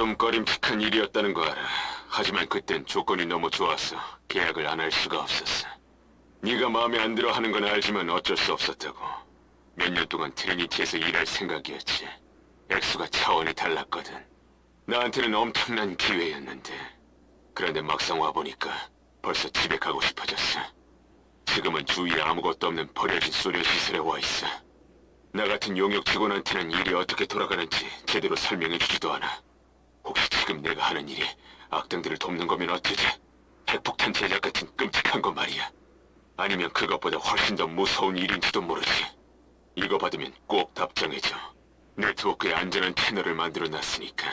좀 꺼림칙한 일이었다는 거 알아. 하지만 그땐 조건이 너무 좋아서 계약을 안 할 수가 없었어. 네가 마음에 안 들어 하는 건 알지만 어쩔 수 없었다고. 몇 년 동안 트리니티에서 일할 생각이었지. 액수가 차원이 달랐거든. 나한테는 엄청난 기회였는데. 그런데 막상 와보니까 벌써 집에 가고 싶어졌어. 지금은 주위에 아무것도 없는 버려진 소련 시설에 와 있어. 나 같은 용역 직원한테는 일이 어떻게 돌아가는지 제대로 설명해주지도 않아. 지금 내가 하는 일이 악당들을 돕는 거면 어쩌지? 핵폭탄 제작 같은 끔찍한 거 말이야. 아니면 그것보다 훨씬 더 무서운 일인지도 모르지. 이거 받으면 꼭 답장해줘. 네트워크에 안전한 채널을 만들어 놨으니까.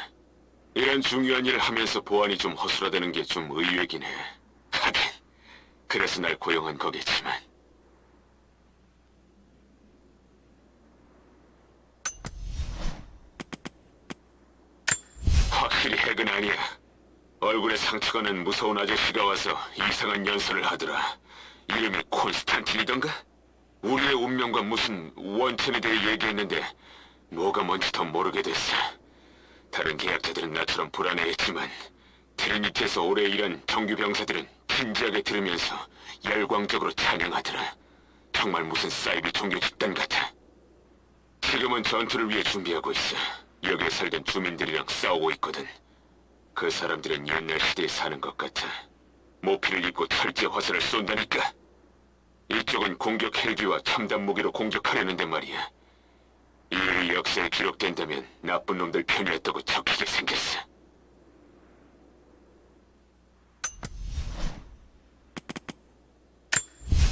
이런 중요한 일을 하면서 보안이 좀 허술하다는 게 좀 의외긴 해. 하긴, 그래서 날 고용한 거겠지만. 확실히 핵은 아니야. 얼굴에 상처가 난 무서운 아저씨가 와서 이상한 연설을 하더라. 이름이 콘스탄틴이던가? 우리의 운명과 무슨 원천에 대해 얘기했는데 뭐가 뭔지 더 모르게 됐어. 다른 계약자들은 나처럼 불안해했지만 트리니티에서 오래 일한 정규 병사들은 진지하게 들으면서 열광적으로 찬양하더라. 정말 무슨 사이비 종교 집단 같아. 지금은 전투를 위해 준비하고 있어. 여기에 살던 주민들이랑 싸우고 있거든. 그 사람들은 옛날 시대에 사는 것 같아. 모피를 입고 철제 화살을 쏜다니까. 이쪽은 공격 헬기와 첨단 무기로 공격하려는데 말이야. 이 역사에 기록된다면 나쁜 놈들 편이었다고 적히게 생겼어.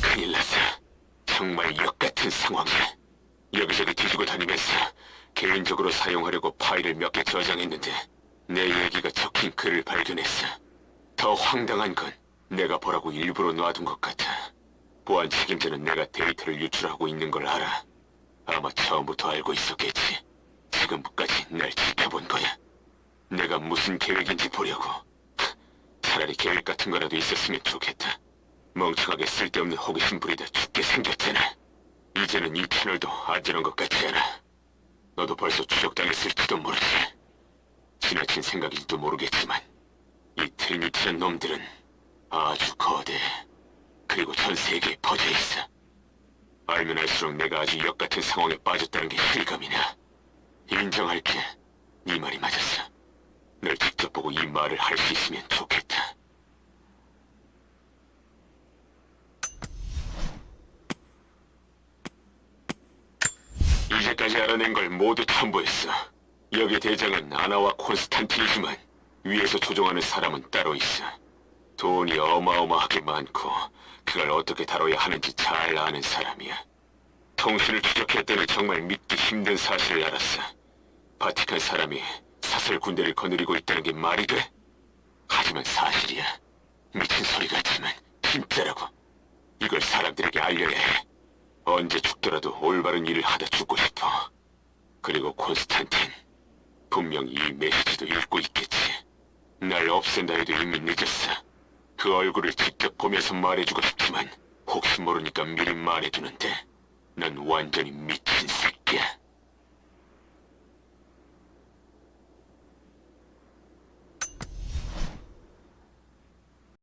큰일 났어. 정말 역같은 상황이야. 여기저기 뒤지고 다니면서 개인적으로 사용하려고 파일을 몇 개 저장했는데 내 얘기가 적힌 글을 발견했어. 더 황당한 건 내가 보라고 일부러 놔둔 것 같아. 보안 책임자는 내가 데이터를 유출하고 있는 걸 알아. 아마 처음부터 알고 있었겠지. 지금까지 날 지켜본 거야. 내가 무슨 계획인지 보려고. 차라리 계획 같은 거라도 있었으면 좋겠다. 멍청하게 쓸데없는 호기심 부리다 죽게 생겼잖아. 이제는 이 채널도 안전한 것 같지 않아. 너도 벌써 추적당했을지도 모르지. 지나친 생각일지도 모르겠지만 이 트리니티란 놈들은 아주 거대. 그리고 전 세계에 퍼져 있어. 알면 알수록 내가 아주 역같은 상황에 빠졌다는 게 실감이나. 인정할게. 네 말이 맞았어. 널 직접 보고 이 말을 할 수 있으면 좋겠다. 이제까지 알아낸 걸 모두 첨부했어. 여기 대장은 아나와 콘스탄틴이지만 위에서 조종하는 사람은 따로 있어. 돈이 어마어마하게 많고 그걸 어떻게 다뤄야 하는지 잘 아는 사람이야. 통신을 추적했더니 정말 믿기 힘든 사실을 알았어. 바티칸 사람이 사설 군대를 거느리고 있다는 게 말이 돼? 하지만 사실이야. 미친 소리 같지만 진짜라고. 이걸 사람들에게 알려야 해. 언제 죽더라도 올바른 일을 하다 죽고 싶어. 그리고 콘스탄틴. 분명 이 메시지도 읽고 있겠지. 날 없앤다 해도 이미 늦었어. 그 얼굴을 직접 보면서 말해주고 싶지만 혹시 모르니까 미리 말해두는데 넌 완전히 미친 새끼야.